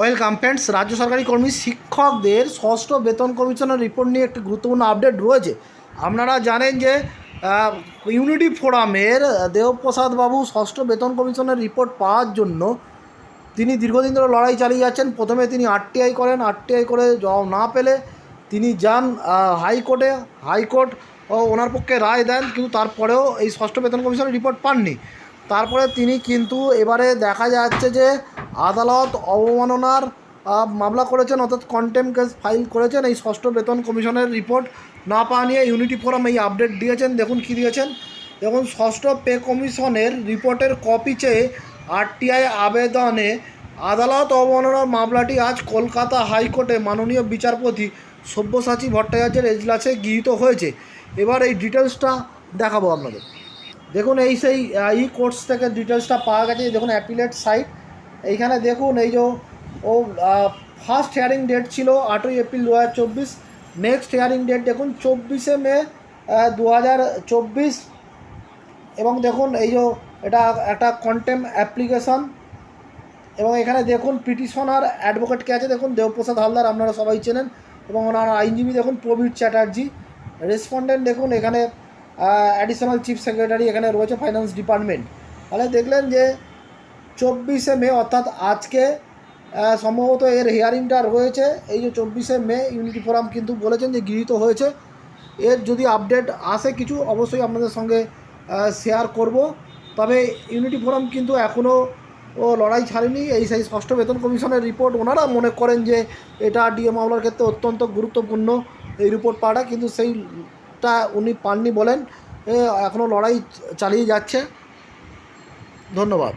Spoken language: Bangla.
ওয়েলকাম ফ্রেন্ডস, রাজ্য সরকারি কর্মী শিক্ষকদের ষষ্ঠ বেতন কমিশনের রিপোর্ট নিয়ে একটি গুরুত্বপূর্ণ আপডেট রয়েছে। আপনারা জানেন যে ইউনিটি ফোরামের দেবপ্রসাদ বাবু ষষ্ঠ বেতন কমিশনের রিপোর্ট পাওয়ার জন্য তিনি দীর্ঘদিন ধরে লড়াই চালিয়ে যাচ্ছেন। প্রথমে তিনি আরটিআই করেন, আরটিআই করে জবাব না পেলে তিনি যান হাইকোর্টে। হাইকোর্ট ওনার পক্ষে রায় দেন, কিন্তু তারপরেও এই ষষ্ঠ বেতন কমিশনের রিপোর্ট পাননি। তারপরে তিনি কিন্তু এবারে দেখা যাচ্ছে যে আদালত অবমাননার মামলা করেছেন, অর্থাৎ কন্টেম কেস ফাইল করেছেন। এই ষষ্ঠ বেতন কমিশনের রিপোর্ট না পাওয়া নিয়ে ইউনিটি ফোরাম এই আপডেট দিয়েছেন। দেখুন কী দিয়েছেন। দেখুন, ষষ্ঠ পে কমিশনের রিপোর্টের কপি চেয়ে আরটিআই আবেদনে আদালত অবমাননার মামলাটি আজ কলকাতা হাইকোর্টে মাননীয় বিচারপতি সব্যসাচী ভট্টাচার্যের এজলাসে গৃহীত হয়েছে। এবার এই ডিটেলসটা দেখাবো আপনাদের। দেখুন, এই সেই ই কোর্স থেকে ডিটেলসটা পাওয়া গেছে। দেখুন অ্যাপিলেট সাইট এইখানে দেখুন, এই যে ও ফার্স্ট হেয়ারিং ডেট ছিল আটই এপ্রিল দু হাজার চব্বিশ। নেক্সট হেয়ারিং ডেট দেখুন, চব্বিশে মে দু হাজার চব্বিশ। এবং দেখুন, এই যে এটা একটা কন্টেম অ্যাপ্লিকেশন এবং এখানে দেখুন পিটিশনার অ্যাডভোকেট কে আছে, দেখুন, দেবপ্রসাদ হালদার, আপনারা সবাই চেনেন। এবং ওনার আইনজীবী, দেখুন, প্রবীর চ্যাটার্জি। রেসপন্ডেন্ট দেখুন, এখানে অ্যাডিশনাল চিফ সেক্রেটারি এখানে রয়েছে ফাইন্যান্স ডিপার্টমেন্ট তাহলে দেখলেন যে চব্বিশে মে, অর্থাৎ আজকে সম্ভবত এর হিয়ারিংটা রয়েছে। এই যে চব্বিশে মে ইউনিটি ফোরাম কিন্তু বলেছেন যে গৃহীত হয়েছে। এর যদি আপডেট আসে কিছু, অবশ্যই আপনাদের সঙ্গে শেয়ার করব। তবে ইউনিটি ফোরাম কিন্তু এখনও ও লড়াই ছাড়েনি। এই সেই ষষ্ঠ বেতন কমিশনের রিপোর্ট ওনারা মনে করেন যে এটা ডিএ মামলার ক্ষেত্রে অত্যন্ত গুরুত্বপূর্ণ এই রিপোর্ট পাওয়াটা। কিন্তু সেইটা উনি পাননি বলেন। এখনও লড়াই চালিয়ে যাচ্ছে। ধন্যবাদ।